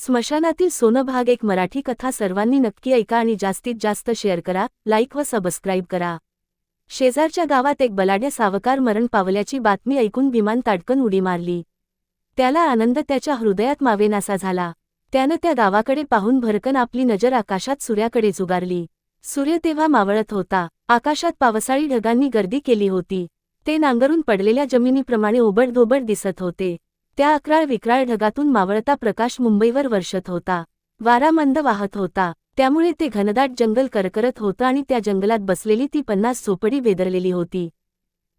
स्मशानातील सोनं भाग एक मराठी कथा सर्वांनी नक्की ऐका आणि जास्तीत जास्त शेअर करा लाईक व सबस्क्राईब करा. शेजारच्या गावात एक बलाढ्य सावकार मरण पावल्याची बातमी ऐकून विमान ताडकन उडी मारली. त्याला आनंद त्याच्या हृदयात मावेनासा झाला. त्यानं त्या गावाकडे पाहून भरकन आपली नजर आकाशात सूर्याकडे जुगारली. सूर्य तेव्हा मावळत होता. आकाशात पावसाळी ढगांनी गर्दी केली होती. ते नांगरून पडलेल्या जमिनीप्रमाणे ओबडधोबड दिसत होते. त्या अकराळ विक्राळ ढगातून मावळता प्रकाश मुंबईवर वर्षत होता. वारा मंद वाहत होता. त्यामुळे ते घनदाट जंगल करकरत होतं आणि त्या जंगलात बसलेली ती पन्नास झोपडी वेदरलेली होती.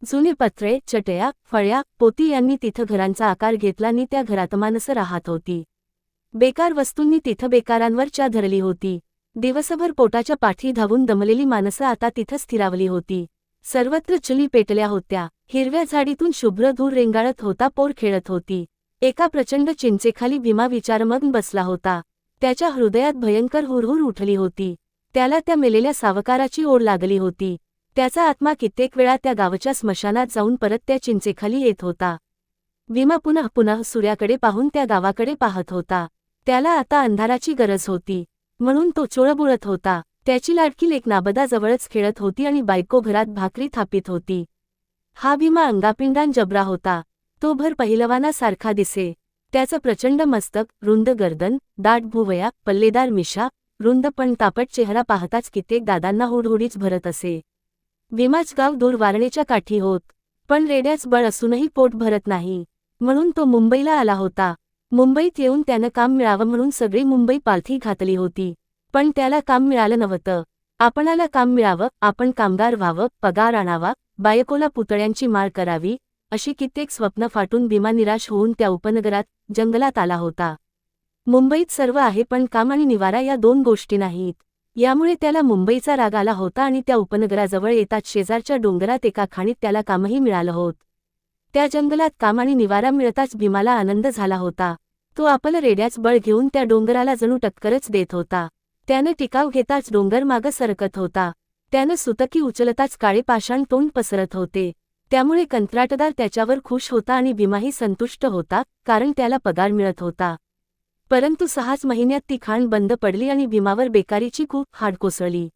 जुने पत्रे चटया फळ्या पोती यांनी तिथं घरांचा आकार घेतला आणि त्या घरात माणसं राहत होती. बेकार वस्तूंनी तिथं बेकारांवर च्या धरली होती. दिवसभर पोटाच्या पाठी धावून दमलेली माणसं आता तिथं स्थिरावली होती. सर्वत्र चुली पेटल्या होत्या. हिरव्या झाडीतून शुभ्र धूर रेंगाळत होता पोर खेळत होती. एका प्रचंड चिंचेखाली भीमा विचारमग्न बसला होता. त्याच्या हृदयात भयंकर हुरहुर उठली होती. त्याला त्या मेलेल्या सावकाराची ओढ लागली होती. त्याचा आत्मा कित्येक वेळा त्या गावच्या स्मशानात जाऊन परत त्या चिंचेखाली येत होता. विमा पुनः पुनः सूर्याकडे पाहून त्या गावाकडे पाहत होता. त्याला आता अंधाराची गरज होती. म्हणून तो चोळबुळत होता. त्याची लाडकी एक नाबदाजवळच खेळत होती आणि बायको घरात भाकरी थापित होती. हा भीमा अंगापिंडान जबरा होता. तो भर पहिलवानासारखा दिसे. त्याचं प्रचंड मस्तक रुंद गर्दन दाट भुवया पल्लेदार मिशा रुंद पण तापट चेहरा पाहताच कित्येक दादांना हुडहुडीच भरत असे. विमाच गाव दूर वारणेच्या काठी होत पण रेड्याच बळ असूनही पोट भरत नाही. म्हणून तो मुंबईला आला होता. मुंबईत येऊन त्यानं काम मिळावं म्हणून सगळी मुंबई पालथी घातली होती. पण त्याला काम मिळालं नव्हतं. आपणाला काम मिळावं आपण कामगार व्हावं पगार आणावा बायकोला पुतळ्यांची माळ करावी अशी कित्येक स्वप्न फाटून भीमा निराश होऊन त्या उपनगरात जंगलात आला होता. मुंबईत सर्व आहे पण काम आणि निवारा या दोन गोष्टी नाहीत. यामुळे त्याला मुंबईचा राग आला होता आणि त्या उपनगराजवळ येताच शेजारच्या डोंगरात एका खाणीत त्याला कामही मिळालं होत. त्या जंगलात काम आणि निवारा मिळताच भीमाला आनंद झाला होता. तो आपलं रेड्याच बळ घेऊन त्या डोंगराला जणू टक्करच देत होता. त्यानं टिकाव घेताच डोंगर मागं सरकत होता. त्यानं सुतकी उचलताच काळे पाषाण तोंड पसरत होते. त्यामुळे कंत्राटदार त्याच्यावर खुश होता आणि विमाही संतुष्ट होता कारण त्याला पगार मिळत होता. परंतु सहाच महिन्यात ती खाण बंद पडली आणि भीमावर बेकारीची खूप हाड कोसळली.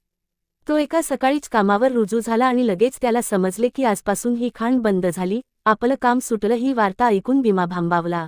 तो एका सकाळीच कामावर रुजू झाला आणि लगेच त्याला समजले की आजपासून ही खाण बंद झाली आपलं काम सुटलं ही वार्ता ऐकून भीमा भांबावला.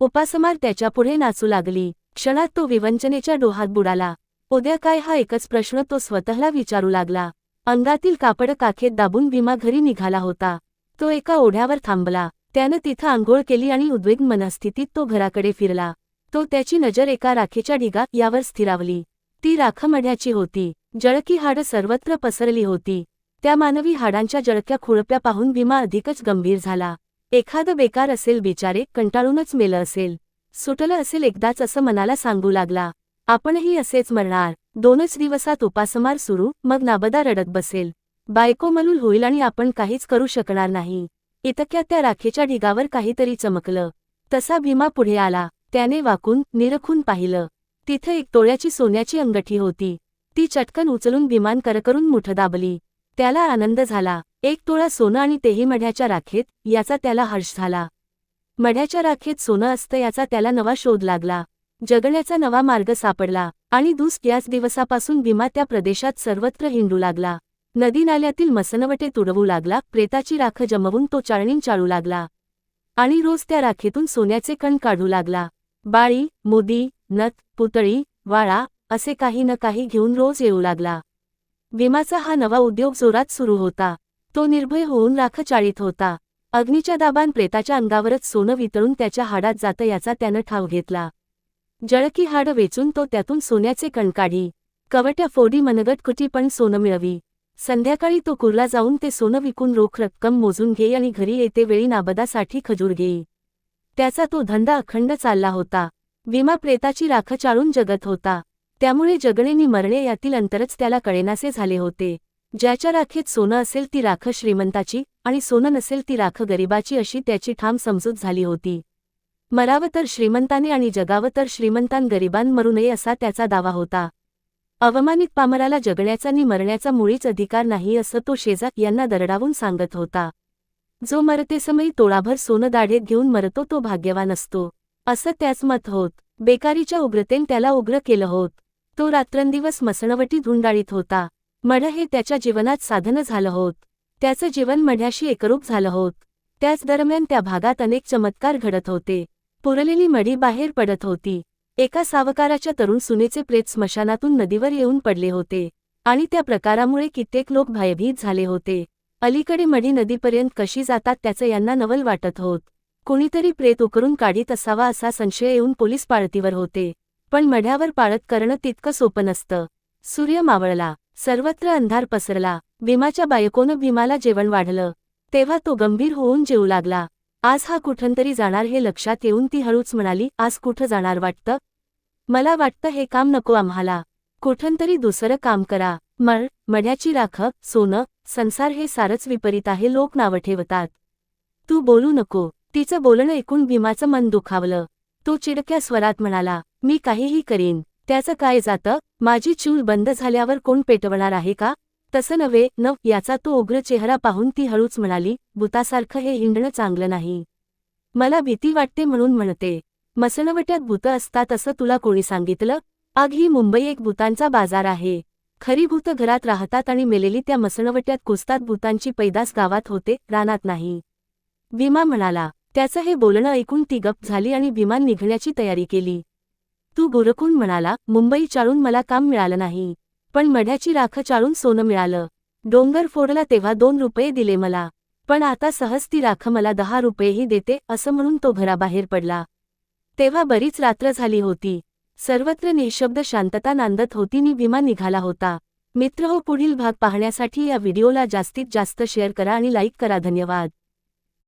उपासमार त्याच्यापुढे नाचू लागली. क्षणात तो विवंचनेच्या डोहात बुडाला. उद्या काय हा एकच प्रश्न तो स्वतःला विचारू लागला. अंगातील कापड काखेत दाबून भीमा घरी निघाला होता. तो एका ओढ्यावर थांबला. त्यानं तिथं आंघोळ केली आणि उद्विग्न मनस्थितीत तो घराकडे फिरला. तो त्याची नजर एका राखेच्या ढिगात यावर स्थिरावली. ती राखमढ्याची होती. जळकी हाडं सर्वत्र पसरली होती. त्या मानवी हाडांच्या जळक्या खुळप्या पाहून भीमा अधिकच गंभीर झाला. एखादं बेकार असेल बिचारे कंटाळूनच मेलं असेल. सुटलं असेल एकदाच असं मनाला सांगू लागला. आपणही असेच मरणार. दोनच दिवसात उपासमार सुरू मग नाबदा रडत बसेल. बायको मलूल होईल आणि आपण काहीच करू शकणार नाही. इतक्या त्या राखेच्या ढिगावर काहीतरी चमकलं. तसा भीमा पुढे आला. त्याने वाकून निरखून पाहिलं. तिथं एक तोळ्याची सोन्याची अंगठी होती. ती चटकन उचलून विमान करकरून मुठ दाबली. त्याला आनंद झाला. एक तोळा सोनं आणि तेही मढ्याच्या राखेत याचा त्याला हर्ष झाला. मढ्याच्या राखेत सोनं असतं याचा त्याला नवा शोध लागला. जगण्याचा नवा मार्ग सापडला आणि दुस याच दिवसापासून भीमा त्या प्रदेशात सर्वत्र हिंडू लागला. नदी नाल्यातील मसनवटे तुडवू लागला प्रेताची राख जमवून तो चाळणीन चाळू लागला. आणि रोज त्या राखेतून सोन्याचे कण काढू लागला. बाळी मुदी नथ पुतळी वाळा असे काही न काही घेऊन रोज येऊ लागला. विमाचा हा नवा उद्योग जोरात सुरू होता. तो निर्भय होऊन राख चाळीत होता. अग्नीच्या दाबान प्रेताच्या अंगावरच सोनं वितळून त्याच्या हाडात जातं याचा त्यानं ठाव घेतला. जळकी हाड वेचून तो त्यातून सोन्याचे कण काढी. कवट्या फोडी मनगट कुटी पण सोनं मिळवी. संध्याकाळी तो कुर्ला जाऊन ते सोनं विकून रोख रक्कम मोजून घे आणि घरी येते वेळी नाबदासाठी खजूर घेई त्याचा तो धंदा अखंड चालला होता. विमा प्रेताची राख चाळून जगत होता. त्यामुळे जगणे नि मरणे यातील अंतरच त्याला कळेनासे झाले होते. ज्याच्या राखेत सोनं असेल ती राख श्रीमंताची आणि सोनं नसेल ती राख गरिबाची अशी त्याची ठाम समजूत झाली होती. मरावं तर श्रीमंताने आणि जगावं तर श्रीमंतान गरिबान मरू नये असा त्याचा दावा होता. अवमानित पामराला जगण्याचा नि मरण्याचा मुळीच अधिकार नाही असं तो शेजाक यांना दरडावून सांगत होता. जो मरतेसमयी तोळाभर सोनं दाढेत घेऊन मरतो तो भाग्यवान असतो. असं त्याच मत होत. बेकारीच्या उग्रतेन त्याला उग्र केलं होत. तो रात्रंदिवस मसणवटी धुंडाळीत होता. मढ हे त्याच्या जीवनात साधन झालं होत. त्याचं जीवन मढ्याशी एकरूप झालं होत. त्याच दरम्यान त्या भागात अनेक चमत्कार घडत होते. पुरलेली मढी बाहेर पडत होती. एका सावकाराच्या तरुण सुनेचे प्रेत स्मशानातून नदीवर येऊन पडले होते आणि त्या प्रकारामुळे कित्येक लोक भयभीत झाले होते. अलीकडे मढी नदीपर्यंत कशी जातात त्याचं यांना नवल वाटत होत. कुणीतरी प्रेत उकरून काढीत असावा असा संशय येऊन पोलीस पाळतीवर होते. पण मढ्यावर पाळत करणं तितकं सोपं नसतं. सूर्य मावळला. सर्वत्र अंधार पसरला. भीमाच्या बायकोनं भीमाला जेवण वाढलं. तेव्हा तो गंभीर होऊन जेऊ लागला. आज हा कुठंतरी जाणार हे लक्षात येऊन ती हळूच म्हणाली आज कुठं जाणार वाटतं? मला वाटतं हे काम नको आम्हाला. कुठंतरी दुसरं काम करा. मळ मढ्याची राख सोनं संसार हे सारच विपरीत आहे लोक नावं ठेवतात. तू बोलू नको. तिचं बोलणं ऐकून भीमाचं मन दुखावलं. तो चिडक्या स्वरात म्हणाला मी काहीही करीन. त्याचं काय जातं? माझी चूल बंद झाल्यावर कोण पेटवणार आहे का? तसं नव्हे न याचा तो उग्र चेहरा पाहून ती हळूच म्हणाली भूतासारखं हे हिंडणं चांगलं नाही. मला भीती वाटते म्हणून म्हणते. मसणवट्यात भूतं असतात असं तुला कोणी सांगितलं? आग ही मुंबई एक भूतांचा बाजार आहे. खरी भूतं घरात राहतात आणि मेलेली त्या मसणवट्यात कुसतात भूतांची पैदास गावात होते रानात नाही. भीमा म्हणाला त्याचं हे बोलणं ऐकून ती गप झाली आणि विमान निघण्याची तयारी केली. तू गुरकून म्हणाला मुंबई चाळून मला काम मिळालं नाही. पण मढ्याची राख चाळून सोनं मिळालं. डोंगर फोडला तेव्हा दोन रुपये दिले मला. पण आता सहज ती राख मला दहा रुपयेही देते असं म्हणून तो घराबाहेर पडला. तेव्हा बरीच रात्र झाली होती. सर्वत्र निशब्द शांतता नांदत होती नि विमा निघाला होता. मित्र हो पुढील भाग पाहण्यासाठी या व्हिडिओला जास्तीत जास्त शेअर करा आणि लाईक करा. धन्यवाद.